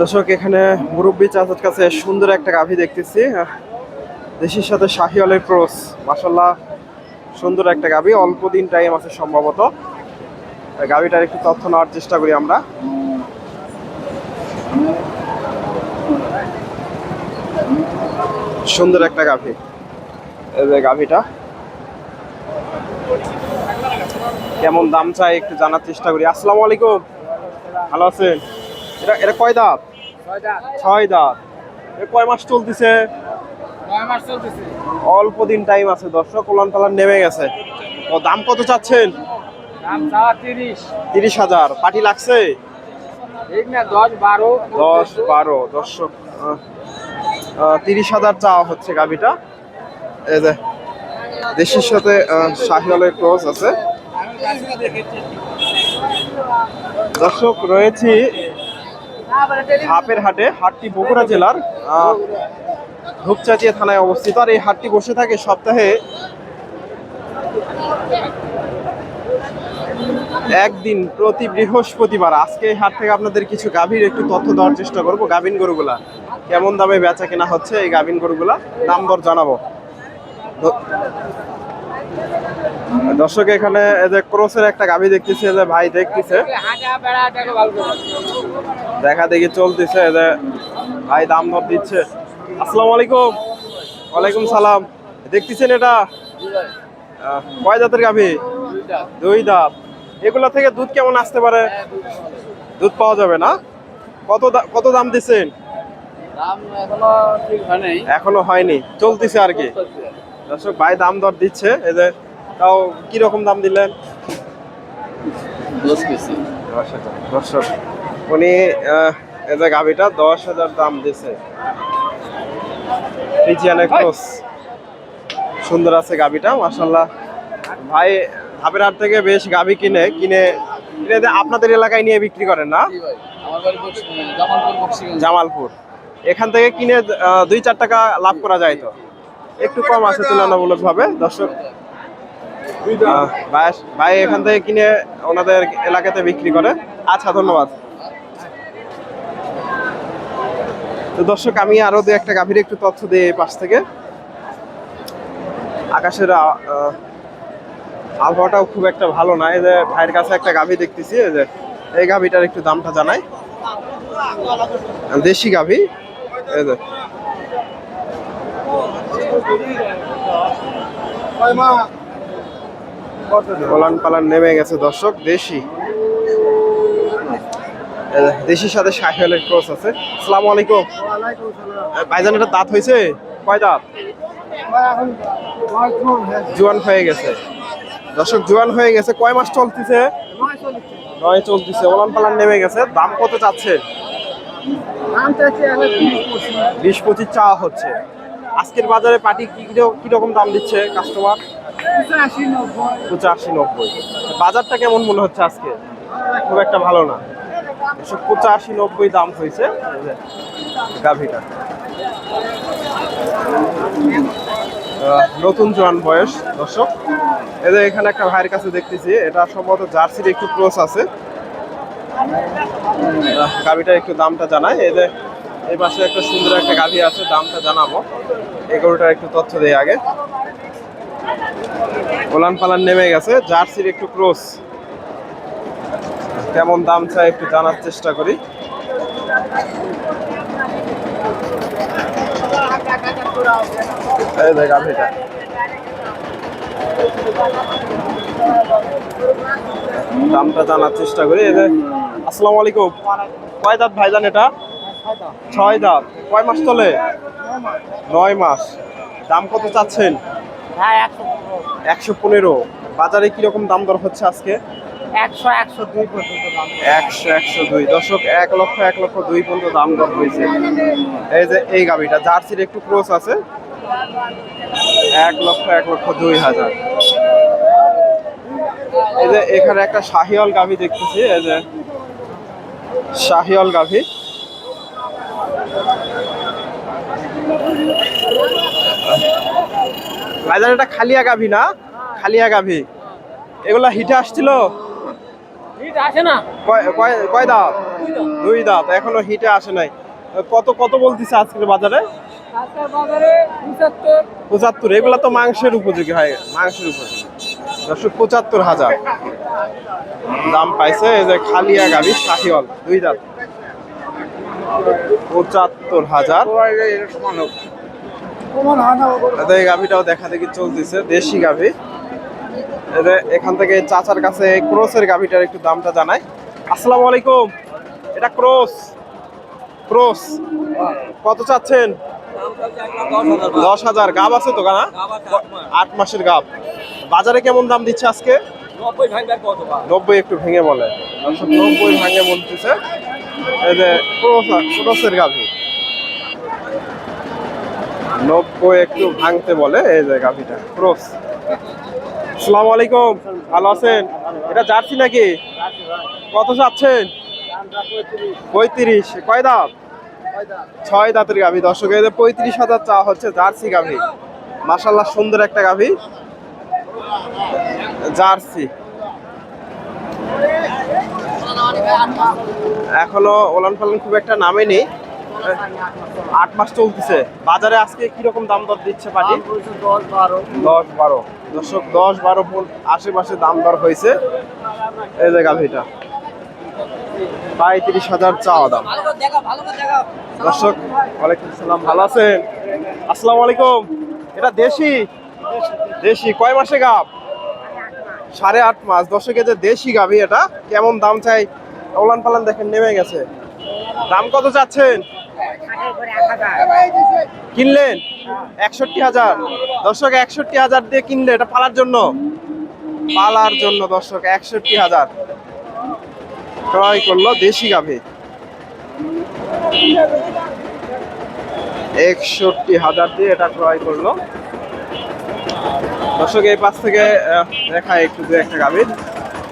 দর্শক, এখানে মুরব্বী চাচার কাছে সুন্দর একটা গাভী দেখতেছি। দেশির সাথে শাহিওয়ালের ক্রস মাসাল্লাহ সুন্দর একটা গাভী। অল্প দিন টাইম আছে সম্ভবত। গাভীটার একটু তথ্য নেওয়ার চেষ্টা করি আমরা। সুন্দর একটা গাভী। গাভীটা। কেমন দাম চাই একটু জানার চেষ্টা করি। আসসালামু আলাইকুম। ভালো আছেন? এটা এটা কয় দাঁত? ছয় দাঁত। কয় মাস চলতেছে? অল্প দিন টাইম আছে দর্শক কলান পালান নেমে গেছে। ও দাম কত চাচ্ছেন? তিরিশ। হাজার। পাটি লাগছে? দশ বারো। দর্শক তিরিশ হাজার চাওয়া হচ্ছে গাভিটা। এই যে দেশের সাথে শাহিওয়ালের ক্রস আছে। দর্শক, রয়েছি হাপের হাটে, হাটটি বগুড়া জেলার ধূপচাচিয়া থানায় অবস্থিত। আর এই হাটটি বসে থাকে সপ্তাহে একদিন প্রতি বৃহস্পতিবার। আজকে এই হাট থেকে আপনাদের কিছু গাভীর একটু তথ্য দেওয়ার চেষ্টা করব। গাভিন গরুগুলা কেমন দামে বেচা কেনা হচ্ছে? এই গাভিন গরুগুলা দাম দর জানাব। দর্শক এখানে যে ক্রসের একটা গাভী দেখতেছে যে ভাই দেখতেছে। দেখা দেখি চলতেছে যে ভাই দাম দর দিচ্ছে। আসসালামু আলাইকুম। ওয়ালাইকুম সালাম। দেখতেছেন এটা? কয় জাতের গাভী? দুই দাঁত এগুলা থেকে দুধ কেমন আসতে পারে? দুধ পাওয়া যাবে না? কত কত দাম দিচ্ছেন? দাম এখনও ঠিক এখনও হয়নি। চলতেছে আর কি। দর্শক ভাই দাম দর দিচ্ছে। এই যে তাও কি রকম দাম দিলেন? দশ হাজার। দর্শক উনি যে গাভিটা দশ হাজার দাম দিছে ক্রস। সুন্দর আছে গাভিটা মাসাল্লাহ ভাই ধাপের হাট থেকে বেশ গাভি কিনে কিনে কিনে আপনাদের এলাকায় নিয়ে বিক্রি করেন না? জি ভাই আমার বাড়ি বক্সি জামালপুর এখান থেকে কিনে দুই চার টাকা লাভ করা যায় তো? একটু কম আছে তুলনামূলক ভাবে দর্শক ভাই এখান থেকে কিনে ওনাদের এলাকাতে বিক্রি করে। আচ্ছা ধন্যবাদ। তো দর্শক, আমি আরও দু একটা গাভীর একটু তথ্য দিই এই পাশ থেকে। আকাশের আবহাওয়াটাও খুব একটা ভালো না। এই যে ভাইয়ের কাছে একটা গাভী দেখতেছি, এই যে, এই গাভীটার একটু দামটা জানাই। দেশি গাভী, এই যে। পলান পালান নেমে গেছে দর্শক দেশি। দেশির সাথে শাহিওয়ালের ক্রস আছে। আসসালামু আলাইকুম। ভাইজান এটা দাঁত হয়েছে? কয় দাঁত? জোয়ান হয়ে গেছে। দর্শক জোয়ান হয়ে গেছে। কয় মাস চলতেছে? নয় চলতেছে। ওলান পালান নেমে গেছে। দাম কত চাচ্ছে? বিশ পঁচিশ চাওয়া হচ্ছে। আজকের বাজারে পাটি কি কীরকম দাম দিচ্ছে কাস্টমার পঁচাশি, নব্বই। বাজারটা কেমন মনে হচ্ছে আজকে? খুব একটা ভালো না। পঁচাশি, নব্বই দাম হয়েছে। গাভীটা। নতুন জোয়ান বয়স, দর্শক। এদের এখানে একটা ভাইয়ের কাছে দেখতেছি, এটা সম্ভবত জার্সির একটু ক্রস আছে। গাভীটার একটু দামটা জানাই। এদের এই পাশে একটা সুন্দর একটা গাভী আছে, দামটা জানাব। এগুলোটার একটু তথ্য দেই আগে। ওলান পালান নেমে গেছে, জার্সির একটু ক্রস। কেমন দাম চাই একটু জানার চেষ্টা করি। এই দামটা জানার চেষ্টা করি। এই আসসালামু আলাইকুম। কয় দাঁত ভাইজান এটা? ছয় দাঁত। কয় মাস চলে? নয় মাস। দাম কত চাচ্ছেন? হ্যাঁ একশো পনেরো। বাজারে কীরকম দাম দর হচ্ছে আজকে? একশো একশো দুই পর্যন্ত একশো একশো দুই। দশক এক লক্ষ এক লক্ষ দুই পর্যন্ত দাম দর হয়েছে। এই যে এই জার্সির একটু ক্রোস আছে। এক লক্ষ এক লক্ষ দুই হাজার। এই যে এখানে একটা শাহিওয়াল গাভি দেখতেছি এই যে শাহিওয়াল গাভি। ভাইজান এটা খালিয়া গাভি না? খালিয়া গাভি। এগুলা হিটে আসছিল? হিট আসে না। কয় কয়- কয় দাঁত? দুই দাঁত। এখনও হিটে আসে নাই। কত কত বলতেছে আজকের বাজারে? পঁচাত্তর। এগুলো তো মাংসের উপযোগী হয়। মাংসের উপযোগী। দর্শক পঁচাত্তর হাজার। দাম পাইছে এই যে খালিয়া গাভি শাহিওল দুই দাঁত। পঁচাত্তর হাজার। এই গাভিটাও দেখা দেখি চলতেছে দেশি গাভি। এখান থেকে চাচার কাছে ক্রোসের গাভিটার একটু দামটা জানাই। আসসালামু আলাইকুম। এটা ক্রোস। ক্রোস। কত চাচ্ছেন? দশ হাজার। গাব আছে তো গানা? আট মাসের গাব। বাজারে কেমন দাম দিচ্ছে আজকে? নব্বই একটু ভেঙে বলে। নব্বই ভাঙে বলতেছে। এই যে ক্রোস- ক্রোসের গাভি। নব্বই একটু ভাঙতে বলে এই যে গাভিটা, ক্রোস। আসসালামু আলাইকুম, ভালো আছেন? এটা জার্সি নাকি? কত চাচ্ছেন? পঁয়ত্রিশ। কয় দাম ছয় দাঁতের গাভি। দর্শক যে পঁয়ত্রিশ হাজার চা হচ্ছে জার্সি গাভি। মাসাল্লাহ সুন্দর একটা গাভি। জার্সি। এখনও ওলান পালন খুব একটা নামেনি আট মাস চলতেছে। বাজারে আজকে কীরকম দাম দর দিচ্ছে পাটি দশ বারো। দর্শক দশ বারো আশেপাশে দাম দর হয়েছে। এই যে গাভিটা। পঁয়ত্রিশ হাজার চাওয়া দাম। দর্শক ওয়ালাইকুম সালাম ভালো আছেন? আসসালামু আলাইকুম। এটা দেশি? দেশি। কয় মাসে গাব? সাড়ে আট মাস দর্শক যে দেশি গাভি এটা, কেমন দাম চাই? ওলান পালান দেখেন, নেমে গেছে। দাম কত চাচ্ছেন? কিনলেন? একষট্টি হাজার। দর্শক, একষট্টি হাজার দিয়ে কিনলে এটা পালার জন্য? পালার জন্য, দর্শক, একষট্টি হাজার। ক্রয় করল দেশি গাভি। একষট্টি হাজার দিয়ে এটা ক্রয় করল। দর্শক, এই পাশ থেকে দেখায় একটু দু একটা গাভি।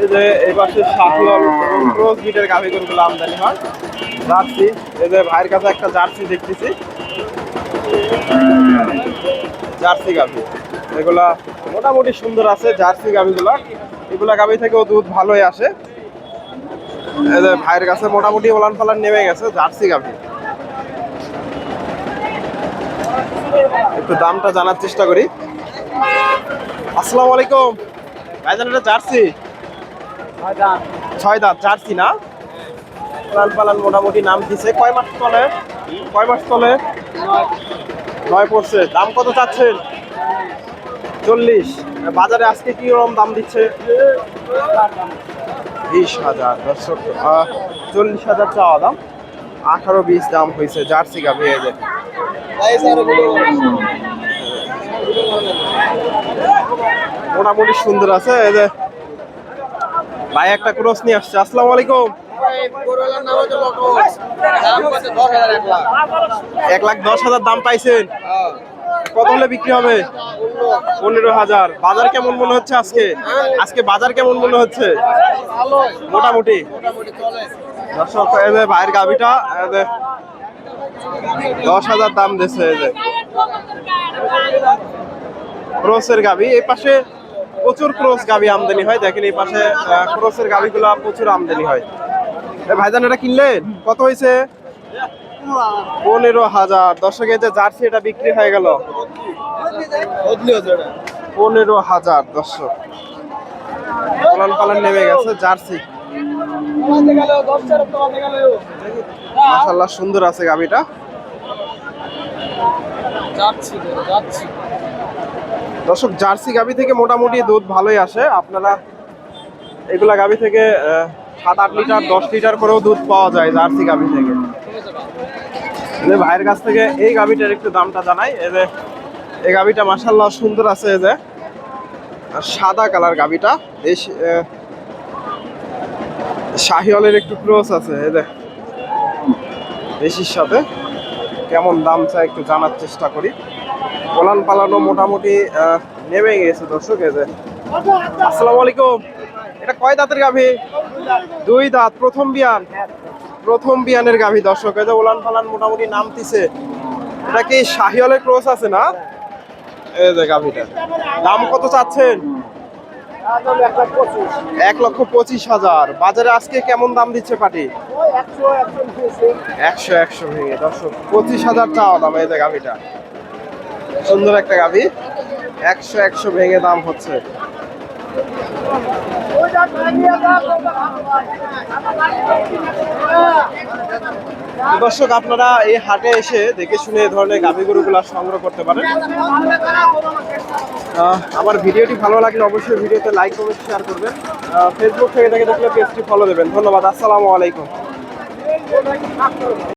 এই যে এই পাশে এবং ক্রস বিটের গাভি গরুগুলো আমদানি হয়। জার্সি, এই যে ভাইয়ের কাছে একটা জার্সি দেখতেছি। জার্সি গাভি। এগুলা মোটামুটি সুন্দর আছে জার্সি গাভিগুলা। এগুলা গাভি থেকেও দুধ ভালোই আসে। এই যে ভাইয়ের কাছে মোটামুটি ওলান পালান নেমে গেছে, জার্সি গাভি। একটু দামটা জানার চেষ্টা করি। আসসালামু আলাইকুম। ভাইজান এটা জার্সি? ছয় দাঁত জার্সি না? লাল পালান মোটামুটি নাম দিছে। কয় মাস চলে? কয় মাস চলে? নয় পড়ছে। দাম কত চাচ্ছেন? চল্লিশ। বাজারে আজকে কি রকম দাম দিচ্ছে? বিশ হাজার। দর্শক চল্লিশ হাজার চাওয়া দাম। আঠারো বিশ দাম হয়েছে জার্সি গাভি যে মোটামুটি সুন্দর আছে, এই যে ভাই একটা ক্রস নিয়ে আসছে, আসসালামু আলাইকুম। এক লাখ দশ হাজার দাম পাইছেন। কত হলে বিক্রি হবে? পনেরো হাজার। বাজার কেমন মনে হচ্ছে আজকে? আজকে বাজার কেমন মনে হচ্ছে? মোটামুটি। দর্শক ভাইয়ের গাভিটা দশ হাজার দাম দিচ্ছে ক্রসের গাভি এই পাশে প্রচুর ক্রস গাভি আমদানি হয়। দেখেন এই পাশে ক্রসের গাভিগুলো প্রচুর আমদানি হয়। ভাইজান, এটা কিনলেন? কত হয়েছে? পনেরো হাজার। দর্শকের যে জার্সি, এটা বিক্রি হয়ে গেল। পনেরো হাজার, দর্শক। পালন পালন নেমে গেছে জার্সি। মাশাল্লাহ সুন্দর আছে গাভিটা যাচ্ছি যাচ্ছি। দর্শক, জার্সি গাভি থেকে মোটামুটি দুধ ভালোই আসে। আপনারা এগুলা গাভি থেকে সাত, আট লিটার, দশ লিটার করেও দুধ পাওয়া যায় জার্সি গাভি থেকে। ভাইয়ের কাছ থেকে এই গাভিটার একটু দামটা জানাই। এই যে, এই গাভিটা মাসাল্লাহ সুন্দর আছে এই যে। সাদা কালার গাভিটা। এই শাহিওয়ালের একটু ক্রস আছে, এই যে। দেশির সাথে। কেমন দাম চাই একটু জানার চেষ্টা করি। পোলান পালানো মোটামুটি নেমে গেছে দর্শক যে। আসসালামু আলাইকুম। এটা কয় দাঁতের গাভী? দুই দাঁত, প্রথম বিয়ান। প্রথম বিয়ানের গাভী দর্শক যে ওলান পালান মোটামুটি নামতিছে। এটা কি শাহিওয়ালের ক্রস আছে না? এই যে গাভীটা। দাম কত চাচ্ছেন? এক লক্ষ পঁচিশ হাজার। বাজারে আজকে কেমন দাম দিচ্ছে পাটি একশো একশো ভেঙে দর্শক। পঁচিশ হাজার চাওয়া দাম এই যে গাভিটা। সুন্দর একটা গাভি। একশো একশো ভেঙে দাম হচ্ছে। দর্শক, আপনারা এই হাটে এসে দেখে শুনে এই ধরনের গাভি গরুগুলা সংগ্রহ করতে পারেন। আমার ভিডিওটি ভালো লাগলে অবশ্যই ভিডিওতে লাইক, কমেন্ট শেয়ার করবেন। ফেসবুক থেকে দেখে দেখলে পেজটি ফলো দেবেন। ধন্যবাদ, আসসালামু আলাইকুম।